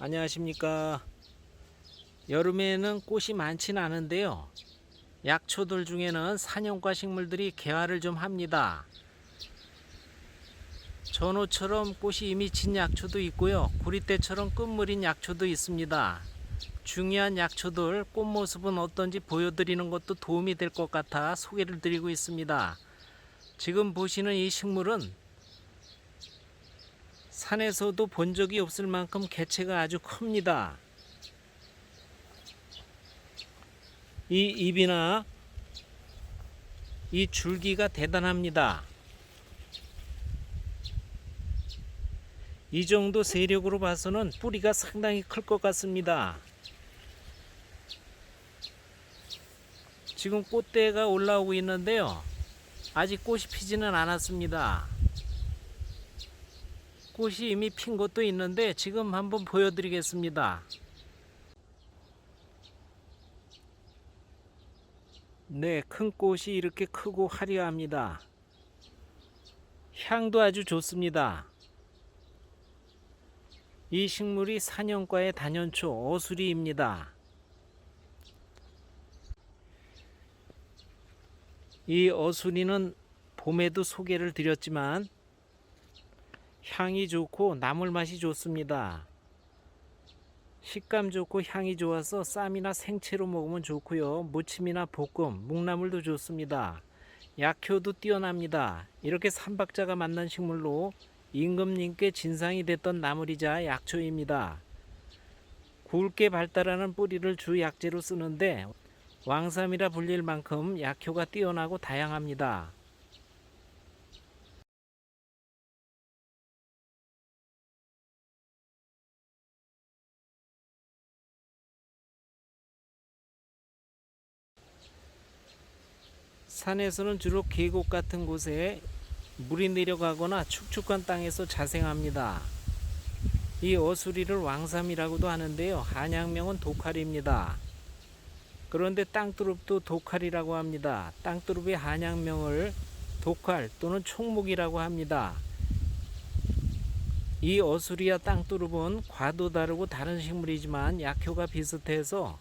안녕하십니까. 여름에는 꽃이 많지는 않은데요. 약초들 중에는 산영과 식물들이 개화를 좀 합니다. 전호처럼 꽃이 이미 진 약초도 있고요. 구리대처럼 끝물인 약초도 있습니다. 중요한 약초들 꽃 모습은 어떤지 보여드리는 것도 도움이 될 것 같아 소개를 드리고 있습니다. 지금 보시는 이 식물은 산에서도 본 적이 없을 만큼 개체가 아주 큽니다. 이 잎이나 이 줄기가 대단합니다. 이 정도 세력으로 봐서는 뿌리가 상당히 클 것 같습니다. 지금 꽃대가 올라오고 있는데요. 아직 꽃이 피지는 않았습니다. 꽃이 이미 핀 것도 있는데 지금 한번 보여드리겠습니다. 네, 큰 꽃이 이렇게 크고 화려합니다. 향도 아주 좋습니다. 이 식물이 산영과의 단연초 어수리입니다. 이 어수리는 봄에도 소개를 드렸지만 향이 좋고 나물 맛이 좋습니다. 식감 좋고 향이 좋아서 쌈이나 생채로 먹으면 좋고요. 무침이나 볶음, 묵나물도 좋습니다. 약효도 뛰어납니다. 이렇게 삼박자가 만난 식물로 임금님께 진상이 됐던 나물이자 약초입니다. 굵게 발달하는 뿌리를 주 약재로 쓰는데 왕삼이라 불릴 만큼 약효가 뛰어나고 다양합니다. 산에서는 주로 계곡 같은 곳에 물이 내려가거나 축축한 땅에서 자생합니다. 이 어수리를 왕삼이라고도 하는데요. 한양명은 독칼입니다. 그런데 땅두릅도 독칼이라고 합니다. 땅두릅의 한양명을 독칼 또는 총목이라고 합니다. 이 어수리와 땅두릅은 과도 다르고 다른 식물이지만 약효가 비슷해서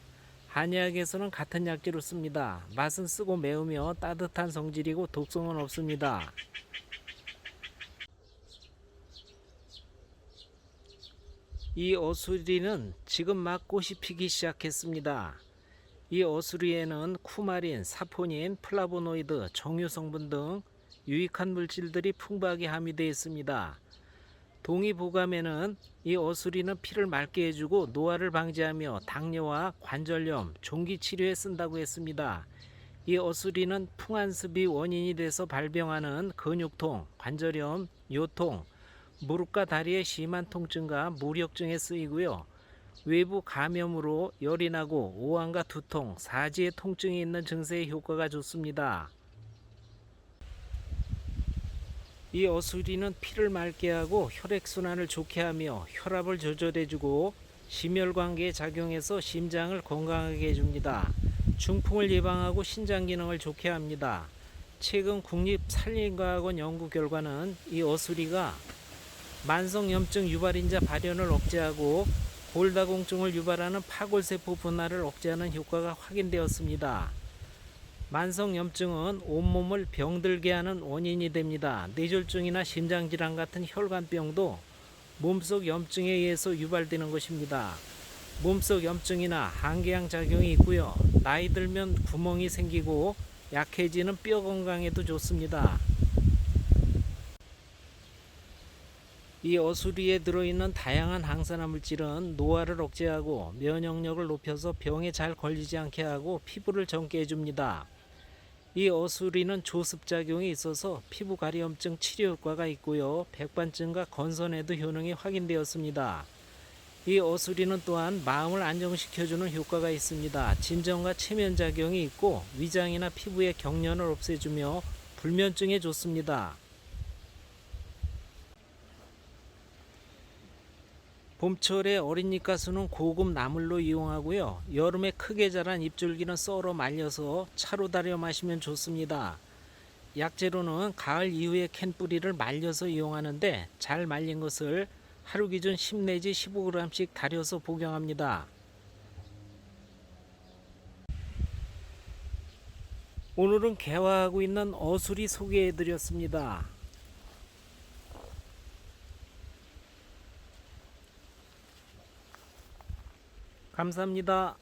한의학에서는 같은 약재로 씁니다. 맛은 쓰고 매우며 따뜻한 성질이고 독성은 없습니다. 이 어수리는 지금 막 꽃이 피기 시작했습니다. 이 어수리에는 쿠마린, 사포닌, 플라보노이드, 정유 성분 등 유익한 물질들이 풍부하게 함유되어 있습니다. 동의보감에는 이 어수리는 피를 맑게 해주고 노화를 방지하며 당뇨와 관절염, 종기 치료에 쓴다고 했습니다. 이 어수리는 풍한습이 원인이 돼서 발병하는 근육통, 관절염, 요통, 무릎과 다리의 심한 통증과 무력증에 쓰이고요. 외부 감염으로 열이 나고 오한과 두통, 사지의 통증이 있는 증세에 효과가 좋습니다. 이 어수리는 피를 맑게 하고 혈액순환을 좋게 하며 혈압을 조절해주고 심혈관계에 작용해서 심장을 건강하게 해줍니다. 중풍을 예방하고 신장 기능을 좋게 합니다. 최근 국립산림과학원 연구 결과는 이 어수리가 만성염증 유발인자 발현을 억제하고 골다공증을 유발하는 파골세포 분할을 억제하는 효과가 확인되었습니다. 만성염증은 온몸을 병들게 하는 원인이 됩니다. 뇌졸중이나 심장질환 같은 혈관병도 몸속 염증에 의해서 유발되는 것입니다. 몸속 염증이나 항계양 작용이 있고요. 나이 들면 구멍이 생기고 약해지는 뼈 건강에도 좋습니다. 이 어수리에 들어있는 다양한 항산화 물질은 노화를 억제하고 면역력을 높여서 병에 잘 걸리지 않게 하고 피부를 젊게 해줍니다. 이 어수리는 조습작용이 있어서 피부 가려움증 치료 효과가 있고요. 백반증과 건선에도 효능이 확인되었습니다. 이 어수리는 또한 마음을 안정시켜주는 효과가 있습니다. 진정과 체면작용이 있고 위장이나 피부의 경련을 없애주며 불면증에 좋습니다. 봄철에 어린잎 가수는 고급 나물로 이용하고요. 여름에 크게 자란 잎줄기는 썰어 말려서 차로 달여 마시면 좋습니다. 약재로는 가을 이후에 캔 뿌리를 말려서 이용하는데 잘 말린 것을 하루 기준 10 내지 15g씩 달여서 복용합니다. 오늘은 개화하고 있는 어수리 소개해 드렸습니다. 감사합니다.